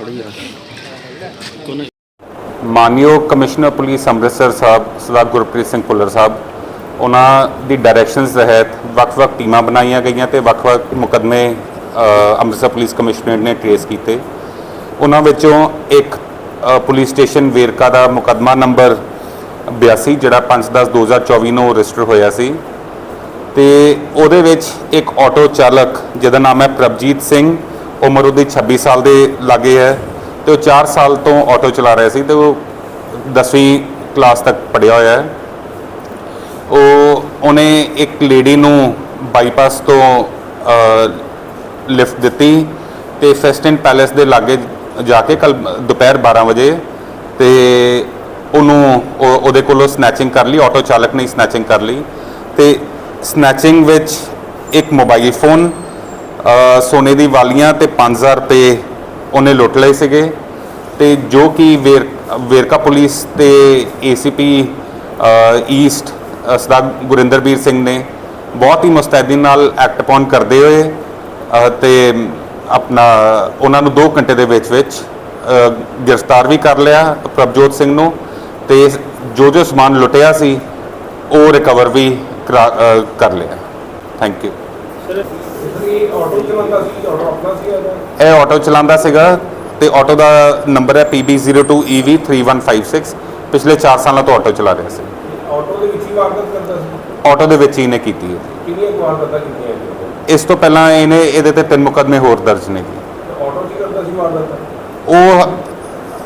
ਥੋੜੀ ਆ। ਕੋਨੇ ਮਾਨਯੋਗ ਕਮਿਸ਼ਨਰ ਪੁਲਿਸ ਅੰਮ੍ਰਿਤਸਰ ਸਾਹਿਬ ਸਰਦਾਰ ਗੁਰਪ੍ਰੀਤ ਸਿੰਘ ਭੁੱਲਰ ਸਾਹਿਬ ਉਹਨਾਂ ਦੀ ਡਾਇਰੈਕਸ਼ਨਸ ਤਹਿਤ ਵੱਖ-ਵੱਖ ਟੀਮਾਂ ਬਣਾਈਆਂ ਗਈਆਂ ਤੇ ਵੱਖ-ਵੱਖ ਮੁਕਦਮੇ ਅ, ਅੰਮ੍ਰਿਤਸਰ ਪੁਲਿਸ ਕਮਿਸ਼ਨਰ ਨੇ ਟ੍ਰੇਸ ਕੀਤੇ। ਉਹਨਾਂ ਵਿੱਚੋਂ ਇੱਕ ਪੁਲਿਸ ਸਟੇਸ਼ਨ ਵੇਰਕਾ ਦਾ ਮੁਕਦਮਾ ਨੰਬਰ 82 ਜਿਹੜਾ 5/10/2024 ਨੂੰ ਰਜਿਸਟਰ ਹੋਇਆ ਸੀ। ਤੇ ਉਹਦੇ ਵਿੱਚ ਇੱਕ ਆਟੋ ਚਾਲਕ ਜਿਹਦਾ ਨਾਮ ਹੈ ਪ੍ਰਭਜੀਤ ਸਿੰਘ ਉਮਰ ਉਹਦੀ 26 ਸਾਲ ਦੇ ਲਾਗੇ ਹੈ ਤੇ ਉਹ 4 ਸਾਲ ਤੋਂ ਆਟੋ ਚਲਾ ਰਿਹਾ ਸੀ ਤੇ ਉਹ 10ਵੀਂ ਕਲਾਸ ਤੱਕ ਪੜ੍ਹਿਆ ਹੋਇਆ ਹੈ। ਉਹ, ਉਹਨੇ ਇੱਕ ਲੇਡੀ ਨੂੰ ਬਾਈਪਾਸ ਤੋਂ ਲਿਫਟ ਦਿੱਤੀ ਤੇ ਫੈਸਟਨ ਪੈਲੇਸ ਦੇ ਲਾਗੇ ਜਾ ਕੇ ਕੱਲ ਦੁਪਹਿਰ 12 ਵਜੇ ਤੇ ਉਹਨੂੰ ਉਹ- ਉਹਦੇ ਕੋਲੋਂ ਸਨੈਚਿੰਗ ਕਰ ਲਈ, ਆਟੋ ਚਾਲਕ ਨੇ ਸਨੈਚਿੰਗ ਕਰ ਲਈ ਤੇ ਸਨੈਚਿੰਗ ਵਿੱਚ ਇੱਕ ਮੋਬਾਈਲ ਫੋਨ ਸੋਨੇ ਦੀ ਵਾਲੀਆਂ ਤੇ 5000 ਰੁਪਏ ਉਹਨੇ ਲੁੱਟ ਲਏ ਸੀਗੇ ਤੇ ਜੋ ਕਿ ਵੇਰ ਵੇਰਕਾ ਪੁਲਿਸ ਤੇ ਏਸੀਪੀ ਈਸਟ ਸਦਾ ਗੁਰਿੰਦਰਬੀਰ ਸਿੰਘ ਨੇ ਬਹੁਤ ਹੀ ਮੁਸਤੈਦੀ ਨਾਲ ਐਕਟ ਅਪਨ ਕਰਦੇ ਹੋਏ ਅ, ਤੇ ਆਪਣਾ ਉਹਨਾਂ ਨੂੰ 2 ਘੰਟੇ ਦੇ ਵਿੱਚ ਵਿੱਚ ਗ੍ਰਿਫਤਾਰ ਵੀ ਕਰ ਲਿਆ ਪ੍ਰਭਜੋਤ ਸਿੰਘ ਨੂੰ ਤੇ ਜੋ ਜੋ ਸਮਾਨ ਲੁੱਟਿਆ ਸੀ ਉਹ ਰਿਕਵਰ ਵੀ ਕਰਾ- ਕਰ ਲਿਆ। ਥੈਂਕ ਯੂ ਇਹ ਆਟੋ ਚਲਾਉਂਦਾ ਸੀਗਾ ਤੇ ਆਟੋ ਦਾ ਨੰਬਰ ਹੈ PB02EV3156 ਪਿਛਲੇ 4 ਸਾਲਾਂ ਤੋਂ ਆਟੋ ਚਲਾ ਰਿਹਾ ਸੀ। ਆਟੋ ਦੇ ਵਿੱਚ ਹੀ ਵਾਰਦਾਤ ਕਰਦਾ ਸੀ। ਆਟੋ ਦੇ ਵਿੱਚ ਹੀ ਇਹਨੇ ਕੀਤੀ ਹੈ। ਕਿੰਨੀਆਂ ਕੁ ਵਾਰਦਾਤਾਂ ਕੀਤੀਆਂ ਇਸ ਤੋਂ ਪਹਿਲਾਂ ਇਹਨੇ ਇਹਦੇ ਤੇ ਤਿੰਨ ਮੁਕੱਦਮੇ ਹੋਰ ਦਰਜ ਨੇ। ਆਟੋ ਹੀ ਕਰਦਾ ਸੀ ਵਾਰਦਾਤਾਂ? ਉਹ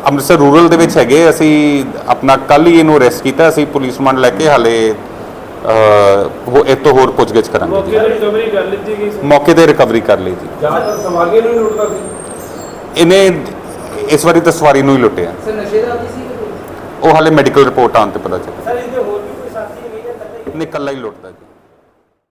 ਅੰਮ੍ਰਿਤਸਰ ਰੂਰਲ ਦੇ ਵਿੱਚ ਹੈਗੇ। ਅਸੀਂ ਆਪਣਾ ਕੱਲ ਹੀ ਇਹਨੂੰ ਅਰੈਸਟ ਕੀਤਾ। ਅਸੀਂ ਪੁਲਿਸ ਰਿਮਾਂਡ ਲੈ ਕੇ ਹਾਲੇ ਅਹ, ਹੋ ਇਹ ਤੋਂ ਹੋਰ ਪੁੱਛਗਿੱਛ ਕਰਾਂਗੇ ਜੀ। ਤੇ ਰਿਕਵਰੀ ਕਰ ਲਿੱਤੀ ਗਈ ਮੌਕੇ ਤੇ ਰਿਕਵਰੀ ਕਰ ਲਈ ਜੀ। ਜ਼ਿਆਦਾਤਰ ਸਵਾਰੀਆਂ ਨੂੰ ਹੀ ਲੁੱਟਦਾ ਸੀ? ਇਹਨੇ ਇਸ ਵਾਰੀ ਤਾਂ ਸਵਾਰੀ ਨੂੰ ਹੀ ਲੁੱਟਿਆ। ਸਰ ਨਸ਼ੇ ਦਾ ਆਦੀ ਸੀ ਉਹ ਹਾਲੇ ਮੈਡੀਕਲ ਰਿਪੋਰਟ ਆਉਣ ਤੇ ਪਤਾ ਚੱਲੇ ਸਰ ਇਹਦੇ ਹੋਰ ਵੀ ਕੋਈ ਸਾਥੀ ਨਹੀਂ ਹੈ? ਨਹੀਂ ਇਕੱਲਾ ਹੀ ਲੁੱਟਦਾ ਜੀ।